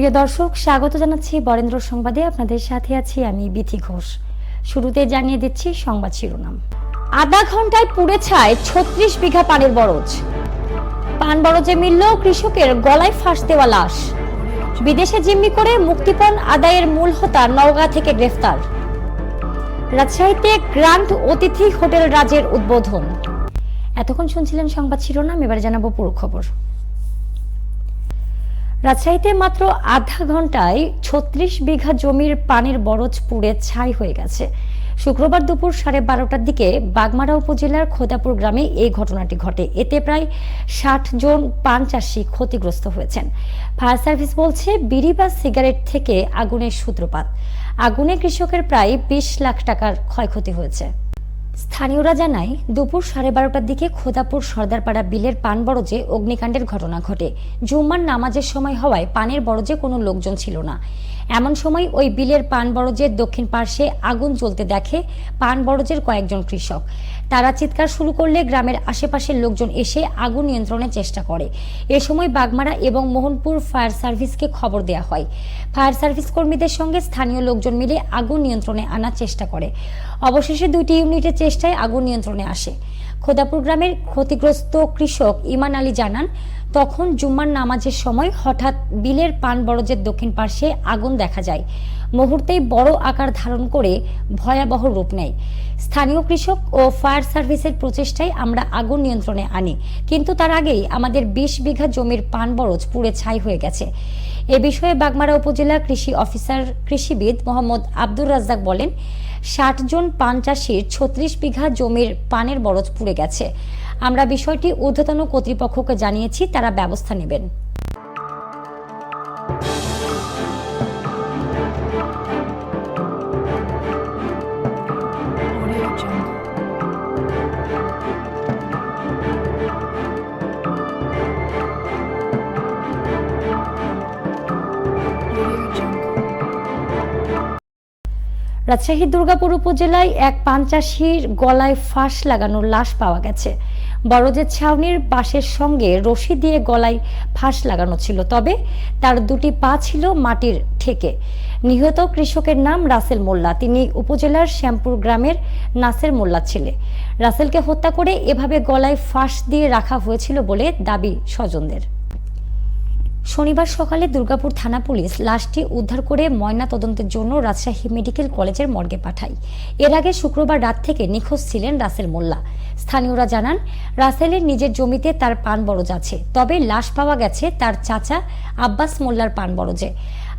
প্রিয় দর্শক, স্বাগত জানাচ্ছি বরেন্দ্র সংবাদে। আপনাদের সাথে আছি আমি বিথি ঘোষ। শুরুতে জানিয়ে দিচ্ছি সংবাদ শিরোনাম। আধা ঘন্টায় পুড়ে ছায় ছত্রিশ বিঘা পানের বরজ। পান বরজে মিলল কৃষকের গলায় ফাঁস দেওয়া লাশ। বিদেশে জিম্মি করে মুক্তিপণ আদায়ের মূল হোতা নওগাঁ থেকে গ্রেফতার। রাজশাহীতে গ্র্যান্ড অতিথি হোটেল রাজের উদ্বোধন। এতক্ষণ শুনছিলেন সংবাদ শিরোনাম, এবার জানাব পুরো খবর। রাজশাহীতে মাত্র আধা ঘন্টায় ছত্রিশ বিঘা জমির পানির বরজ পুড়ে ছাই হয়ে গেছে। শুক্রবার দুপুর সাড়ে বারোটার দিকে বাগমারা উপজেলার খোদাপুর গ্রামে এই ঘটনাটি ঘটে। এতে প্রায় ষাট জন পান চাষি ক্ষতিগ্রস্ত হয়েছেন। ফায়ার সার্ভিস বলছে, বিড়ি বা সিগারেট থেকে আগুনের সূত্রপাত। আগুনে কৃষকের প্রায় বিশ লাখ টাকার ক্ষয়ক্ষতি হয়েছে। স্থানীয়রা জানায়, দুপুর সাড়ে বারোটার দিকে খোদাপুর সর্দারপাড়া বিলের পান বরজে অগ্নিকাণ্ডের ঘটনা ঘটে। জুম্মার নামাজের সময় হওয়ায় পানের বরজে কোনো লোকজন ছিল না। এমন সময় ওই বিলের পান বরজের দক্ষিণ পার্শ্বে আগুন জ্বলতে দেখে পান বরজের কয়েকজন কৃষক। তারা চিৎকার শুরু করলে গ্রামের আশেপাশের লোকজন এসে আগুন নিয়ন্ত্রণের চেষ্টা করে। এ সময় বাগমারা এবং মোহনপুর ফায়ার সার্ভিসকে খবর দেওয়া হয়। ফায়ার সার্ভিস কর্মীদের সঙ্গে স্থানীয় লোকজন মিলে আগুন নিয়ন্ত্রণে আনার চেষ্টা করে। অবশেষে দুইটি ইউনিটের চেষ্টায় আগুন নিয়ন্ত্রণে আসে। খোদাপুর গ্রামের ক্ষতিগ্রস্ত কৃষক ইমান আলী জানান, তখন জুম্মার নামাজের সময় হঠাৎ বিলের পান বরজের দক্ষিণ পার্শ্বে আগুন দেখা যায়। মুহূর্তেই বড় আকার ধারণ করে ভয়াবহ রূপ নেয়। স্থানীয় কৃষক ও ফায়ার সার্ভিসের প্রচেষ্টায় আমরা আগুন নিয়ন্ত্রণে আনি, কিন্তু তার আগেই আমাদের বিশ বিঘা জমির পান বরজ পুড়ে ছাই হয়ে গেছে। এ বিষয়ে বাগমারা উপজেলা কৃষি অফিসার কৃষিবিদ মোহাম্মদ আব্দুর রাজ্জাক বলেন ষাট জন পান চাষির ছত্রিশ বিঘা জমির পানের বরজ পুড়ে গেছে। আমরা বিষয়টি ঊর্ধ্বতন কর্তৃপক্ষকে জানিয়েছি, তারা ব্যবস্থা নেবেন। রাজশাহীর দুর্গাপুর উপজেলায় এক পান চাষির গলায় ফাঁস লাগানোর লাশ পাওয়া গেছে। বড়জের ছাউনির বাঁশের সঙ্গে রশি দিয়ে গলায় ফাঁস লাগানো ছিল, তবে তার দুটি পা ছিল মাটির ঠেকে। নিহত কৃষকের নাম রাসেল মোল্লা, তিনি উপজেলার শ্যামপুর গ্রামের নাসের মোল্লা ছেলে। রাসেলকে হত্যা করে এভাবে গলায় ফাঁস দিয়ে রাখা হয়েছিল বলে দাবি স্বজনদের। শনিবার সকালে দুর্গাপুর থানা পুলিশ লাশটি উদ্ধার করে ময়না তদন্তের জন্য রাজশাহী মেডিকেল কলেজের মর্গে পাঠায়। এর আগে শুক্রবার রাত থেকে নিখোঁজ ছিলেন রাসেল মোল্লা। স্থানীয়রা জানান, রাসেলের নিজের জমিতে তার পান বরজ আছে, তবে লাশ পাওয়া গেছে তার চাচা আব্বাস মোল্লার পান বরজে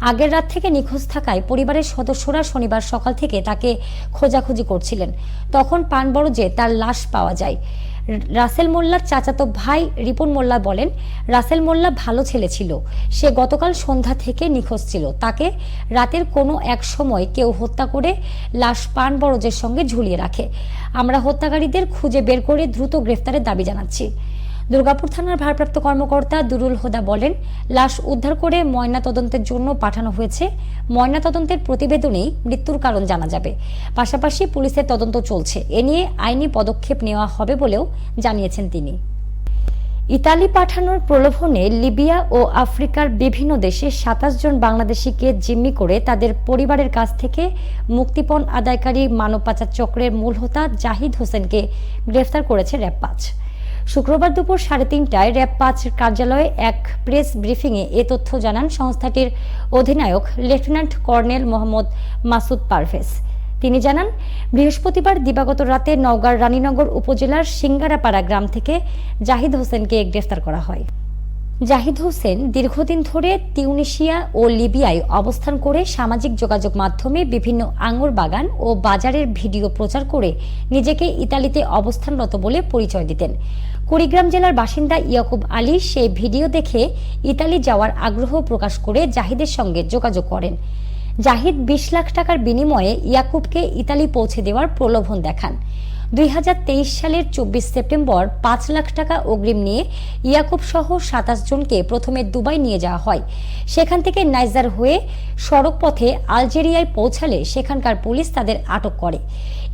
আগের রাত থেকে নিখোঁজ থাকায় পরিবারের সদস্যরা শনিবার সকাল থেকে তাকে খোঁজাখুঁজি করছিলেন। তখন পান বরজে তার লাশ পাওয়া যায়। রাসেল মোল্লার চাচাতো ভাই রিপন মোল্লা বলেন, রাসেল মোল্লা ভালো ছেলে ছিল। সে গতকাল সন্ধ্যা থেকে নিখোঁজ ছিল। তাকে রাতের কোনো এক সময় কেউ হত্যা করে লাশ পান বরজের সঙ্গে ঝুলিয়ে রাখে। আমরা হত্যাকারীদের খুঁজে বের করে দ্রুত গ্রেফতারের দাবি জানাচ্ছি। দুর্গাপুর থানার ভারপ্রাপ্ত কর্মকর্তা দুরুল হোদা বলেন, লাশ উদ্ধার করে ময়না তদন্তের জন্য পাঠানো হয়েছে। ময়না তদন্তের প্রতিবেদনেই মৃত্যুর কারণ জানা যাবে। পাশাপাশি পুলিশের তদন্ত চলছে। এ নিয়ে আইনি পদক্ষেপ নেওয়া হবে বলেও জানিয়েছেন তিনি। ইতালি পাঠানোর প্রলোভনে লিবিয়া ও আফ্রিকার বিভিন্ন দেশে সাতাশ জন বাংলাদেশিকে জিম্মি করে তাদের পরিবারের কাছ থেকে মুক্তিপণ আদায়কারী মানব পাচার চক্রের মূল হোতা জাহিদ হোসেনকে গ্রেফতার করেছে র্যাব পাঁচ। শুক্রবার দুপুর সাড়ে তিনটায় র্যাব পাঁচ কার্যালয়ে এক প্রেস ব্রিফিংয়ে এ তথ্য জানান সংস্থাটির অধিনায়ক লেফটেন্যান্ট কর্নেল মোহাম্মদ মাসুদ পারভেজ। তিনি জানান, বৃহস্পতিবার দিবাগত রাতে নওগাঁর রানীনগর উপজেলার সিঙ্গারাপাড়া গ্রাম থেকে জাহিদ হোসেনকে গ্রেফতার করা হয়। জাহিদ হোসেন দীর্ঘদিন ধরে তিউনিশিয়া ও লিবিয়ায় অবস্থান করে সামাজিক যোগাযোগ মাধ্যমে বিভিন্ন আঙুর বাগান ও বাজারের ভিডিও প্রচার করে নিজেকে ইতালিতে অবস্থানরত বলে পরিচয় দিতেন। কুড়িগ্রাম জেলার বাসিন্দা ইয়াকুব আলী সেই ভিডিও দেখে ইতালি যাওয়ার আগ্রহ প্রকাশ করে জাহিদের সঙ্গে যোগাযোগ করেন। জাহিদ বিশ লাখ টাকার বিনিময়ে ইয়াকুবকে ইতালি পৌঁছে দেওয়ার প্রলোভন দেখান। দুই হাজার তেইশ সালের চব্বিশ সেপ্টেম্বর পাঁচ লাখ টাকা অগ্রিম নিয়ে ইয়াকুব সহ সাতাশ জনকে প্রথমে দুবাই নিয়ে যাওয়া হয়। সেখান থেকে নাইজার হয়ে সড়ক পথে আলজেরিয়ায় পৌঁছালে সেখানকার পুলিশ তাদের আটক করে।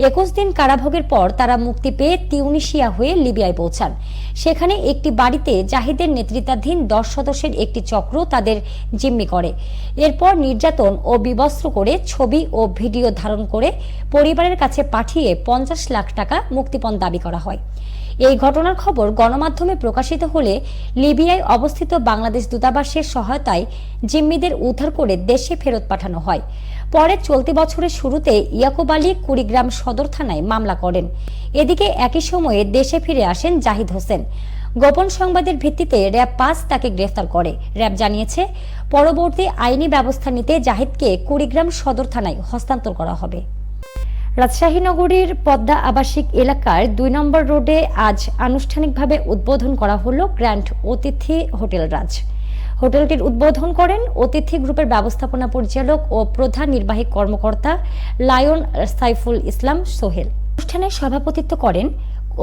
একুশ দিন কারাভোগের পর তারা মুক্তি পেয়ে তিউনিশিয়া হয়ে লিবিয়ায় পৌঁছান। সেখানে একটি বাড়িতে জাহিদের নেতৃত্বাধীন দশ সদস্যের একটি চক্র তাদের জিম্মি করে। এরপর নির্যাতন ও বিবস্ত্র করে ছবি ও ভিডিও ধারণ করে পরিবারের কাছে পাঠিয়ে পঞ্চাশ লাখ টাকা মুক্তিপণ দাবি করা হয়। এই ঘটনার খবর গণমাধ্যমে প্রকাশিত হলে লিবিয়ায় অবস্থিত বাংলাদেশ দূতাবাসের সহায়তায় জিম্মিদের উদ্ধার করে দেশে ফেরত পাঠানো হয়। পরে চলতি বছরের শুরুতে ইয়াকুব আলী কুড়িগ্রাম সদর থানায় মামলা করেন। এদিকে একই সময়ে দেশে ফিরে আসেন জাহিদ হোসেন। গোপন সংবাদের ভিত্তিতে র্যাব পাঁচ তাকে গ্রেফতার করে। র্যাব জানিয়েছে, পরবর্তী আইনি ব্যবস্থা নিতে জাহিদকে কুড়িগ্রাম সদর থানায় হস্তান্তর করা হবে। রাজশাহী নগরীর পদ্মা আবাসিক এলাকার দুই নম্বর রোডে আজ আনুষ্ঠানিকভাবে উদ্বোধন করা হল গ্র্যান্ড অতিথি হোটেল রাজ। হোটেলটির উদ্বোধন করেন অতিথি গ্রুপের ব্যবস্থাপনা পরিচালক ও প্রধান নির্বাহী কর্মকর্তা লায়ন সাইফুল ইসলাম সোহেল। অনুষ্ঠানে সভাপতিত্ব করেন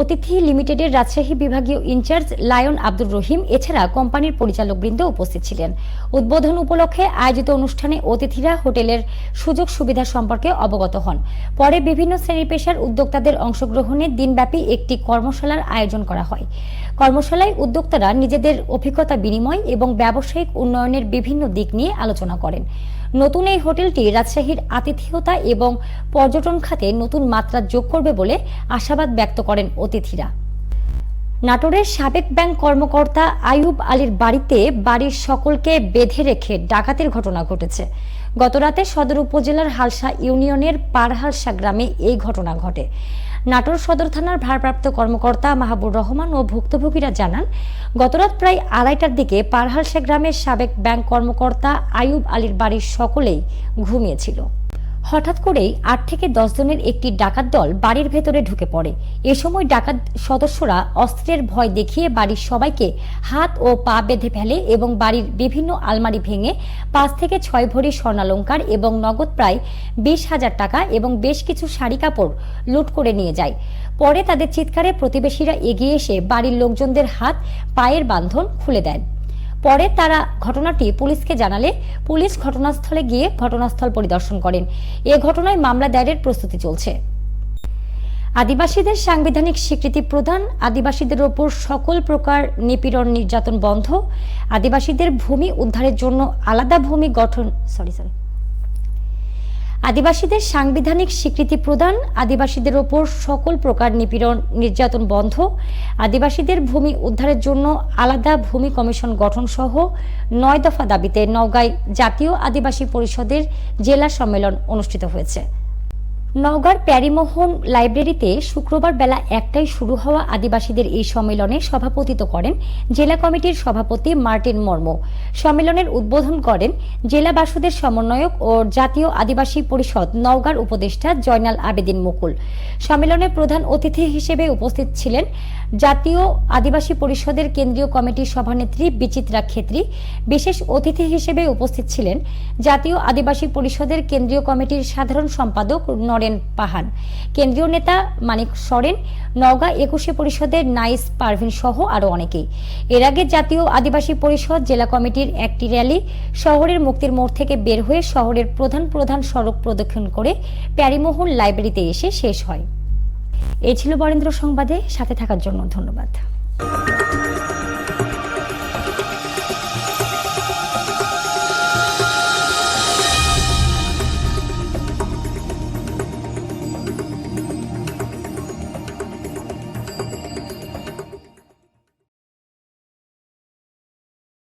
অতিথি লিমিটেডের রাজশাহী বিভাগীয় ইনচার্জ লায়ন আব্দুর রহিম, এছাড়া কোম্পানির পরিচালক বৃন্দ উপস্থিত ছিলেন। উদ্বোধন উপলক্ষে আয়োজিত অনুষ্ঠানে অতিথিরা হোটেলের সুযোগ সুবিধা সম্পর্কে অবগত হন। পরে বিভিন্ন শ্রেণি পেশার উদ্যোক্তাদের অংশগ্রহণে দিনব্যাপী একটি কর্মশালার আয়োজন করা হয়। কর্মশালায় উদ্যোক্তারা নিজেদের অভিজ্ঞতা বিনিময় এবং ব্যবসায়িক উন্নয়নের বিভিন্ন দিক নিয়ে আলোচনা করেন। নতুন এই হোটেলটি রাজশাহীর আতিথেয়তা এবং পর্যটন খাতে নতুন মাত্রা যোগ করবে বলে আশাবাদ ব্যক্ত করেন অতিথিরা। নাটোরের সাবেক ব্যাংক কর্মকর্তা আইয়ুব আলীর বাড়িতে বাড়ির সকলকে বেঁধে রেখে ডাকাতির ঘটনা ঘটেছে। গতরাতে সদর উপজেলার হালসা ইউনিয়নের পারহালসা গ্রামে এই ঘটনা ঘটে। নাটোর সদর থানার ভারপ্রাপ্ত কর্মকর্তা মাহবুর রহমান ও ভুক্তভোগীরা জানান, গতরাত প্রায় আড়াইটার দিকে পারহালসা গ্রামের সাবেক ব্যাংক কর্মকর্তা আয়ুব আলীর বাড়ির সকলেই ঘুমিয়েছিল। হঠাৎ করেই আট থেকে দশ জনের একটি ডাকাত দল বাড়ির ভেতরে ঢুকে পড়ে। এ সময় ডাকাত সদস্যরা অস্ত্রের ভয় দেখিয়ে বাড়ির সবাইকে হাত ও পা বেঁধে ফেলে এবং বাড়ির বিভিন্ন আলমারি ভেঙে পাঁচ থেকে ছয় ভরি স্বর্ণালঙ্কার এবং নগদ প্রায় বিশ হাজার টাকা এবং বেশ কিছু শাড়ি কাপড় লুট করে নিয়ে যায়। পরে তাদের চিৎকারে প্রতিবেশীরা এগিয়ে এসে বাড়ির লোকজনদের হাত, পায়ের বান্ধন খুলে দেন। পরে তারা ঘটনাটি পুলিশকে জানালে পুলিশ ঘটনাস্থলে গিয়ে ঘটনাস্থল পরিদর্শন করেন। এ ঘটনায় মামলা দায়েরের প্রস্তুতি চলছে। আদিবাসীদের সাংবিধানিক স্বীকৃতি প্রদান, আদিবাসীদের ওপর সকল প্রকার নিপীড়ন নির্যাতন বন্ধ, আদিবাসীদের ভূমি উদ্ধারের জন্য আলাদা ভূমি গঠন সরি সরি আদিবাসীদের সাংবিধানিক স্বীকৃতি প্রদান, আদিবাসীদের ওপর সকল প্রকার নিপীড়ন নির্যাতন বন্ধ, আদিবাসীদের ভূমি উদ্ধারের জন্য আলাদা ভূমি কমিশন গঠন সহ নয় দফা দাবিতে নওগাঁয় জাতীয় আদিবাসী পরিষদের জেলা সম্মেলন অনুষ্ঠিত হয়েছে। নওগাঁর প্যারিমোহন লাইব্রেরিতে শুক্রবার বেলা একটায় শুরু হওয়া আদিবাসীদের এই সম্মেলনে সভাপতিত্ব করেন জেলা কমিটির সভাপতি মার্টিন মর্ম। সম্মেলনের উদ্বোধন করেন জেলা বাসুদের সমন্বয়ক ও জাতীয় আদিবাসী পরিষদ নওগাঁর উপদেষ্টা জয়নাল আবেদিন মুকুল। সম্মেলনে প্রধান অতিথি হিসেবে উপস্থিত ছিলেন জাতীয় আদিবাসী পরিষদের কেন্দ্রীয় কমিটির সভানেত্রী বিচিত্রা খেত্রী বিশেষ অতিথি হিসেবে উপস্থিত ছিলেন জাতীয় আদিবাসী পরিষদের কেন্দ্রীয় কমিটির সাধারণ সম্পাদক নরেন পাহান। কেন্দ্রীয় নেতা মানিক সরেন নওগাঁ একুশে পরিষদের নাইস পারভিন সহ আরও অনেকেই। এর আগে জাতীয় আদিবাসী পরিষদ জেলা কমিটির একটি র্যালি শহরের মুক্তির মোড় থেকে বের হয়ে শহরের প্রধান প্রধান সড়ক প্রদক্ষিণ করে প্যারিমোহন লাইব্রেরিতে এসে শেষ হয়। এই ছিল বরেন্দ্র সংবাদে, সাথে থাকার জন্য ধন্যবাদ।